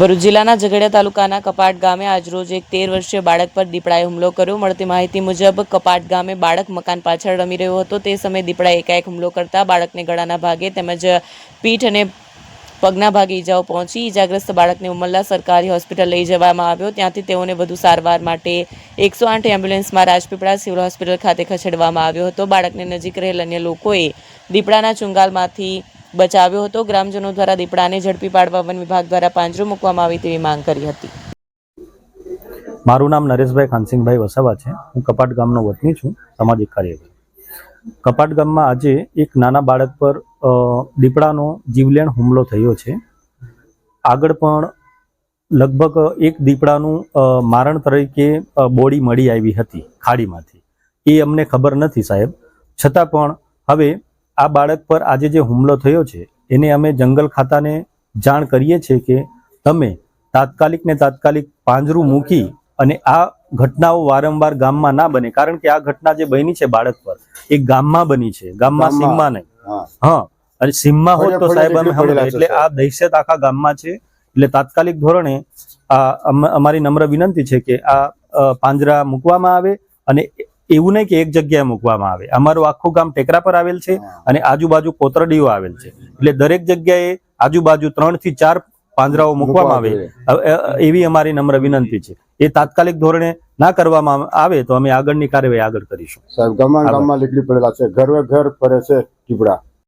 ભરૂચ જિલ્લાના ઝઘડિયા તાલુકાના કપાટ ગામે આજરોજ એક તેર વર્ષીય બાળક પર દીપડાએ હુમલો કર્યો. મળતી માહિતી મુજબ કપાટ ગામે બાળક મકાન પાછળ રમી રહ્યો હતો. તે સમયે દીપડાએ એકાએક હુમલો કરતા બાળકને ગળાના ભાગે તેમજ પીઠ અને પગના ભાગે ઈજાઓ પહોંચી. ઈજાગ્રસ્ત બાળકને ઉમરલા સરકારી હોસ્પિટલ લઈ જવામાં આવ્યો. ત્યાંથી તેઓને વધુ સારવાર માટે એકસો આઠ એમ્બ્યુલન્સમાં રાજપીપળા સિવિલ હોસ્પિટલ ખાતે ખસેડવામાં આવ્યો હતો. બાળકને નજીક રહેલ અન્ય લોકોએ દીપડાના ચુંગાલમાંથી બચાવ્યો હતો. ગ્રામજનો દ્વારા દીપડાને ઝડપી પાડવા વન વિભાગ દ્વારા પાંજરો મૂકવામાં આવે તેવી માંગ કરી હતી. મારું નામ નરેશભાઈ ખાનસિંહભાઈ વસાવા છે. હું કપાટ ગામનો વતની છું, સામાજિક કાર્યકર. કપાટ ગામમાં આજે એક નાના બાળક પર દીપડાનો જીવલેણ હુમલો થયો છે. આગળ પણ લગભગ એક દીપડાનું મારણ તરીકે બોડી મળી આવી હતી ખાડીમાંથી. એ અમને ખબર નથી સાહેબ. છતાં પણ હવે આ બાળક પર આજે જે હુમલો થયો છે એને અમે જંગલ ખાતાને જાણ કરીએ છીએ કે તમે તાત્કાલિક ને તાત્કાલિક પાંજરું મૂકી અને આ ઘટનાઓ વારંવાર ગામમાં ના બને. કારણ કે આ ઘટના જે બની છે બાળક પર એ ગામમાં બની છે. ગામમાં. સીમમાં નહીં. હા. અને સીમમાં હોત તો સાહેબ અમે એટલે આ દહેશત આખા ગામમાં છે. એટલે તાત્કાલિક ધોરણે આ અમારી નમ્ર વિનંતી છે કે આ પાંજરા મૂકવામાં આવે અને એવું નહીં કે એક જગ્યાએ મૂકવામાં આવે. અમારું આખું ગામ ટેકરા પર આવેલ છે અને આજુબાજુ કોતરડીઓ આવેલ છે. એટલે દરેક જગ્યાએ આજુબાજુ ત્રણથી ચાર પાંજરાઓ મૂકવામાં આવે. એવી અમારી નમ્ર વિનંતી છે. એ તાત્કાલિક ધોરણે ના કરવામાં આવે તો અમે આગળની કાર્યવાહી આગળ કરીશું. સાહેબ ગામમાં ગામમાં લીકડી પડેલા છે. ઘર ઘર ફરે છે દીપડા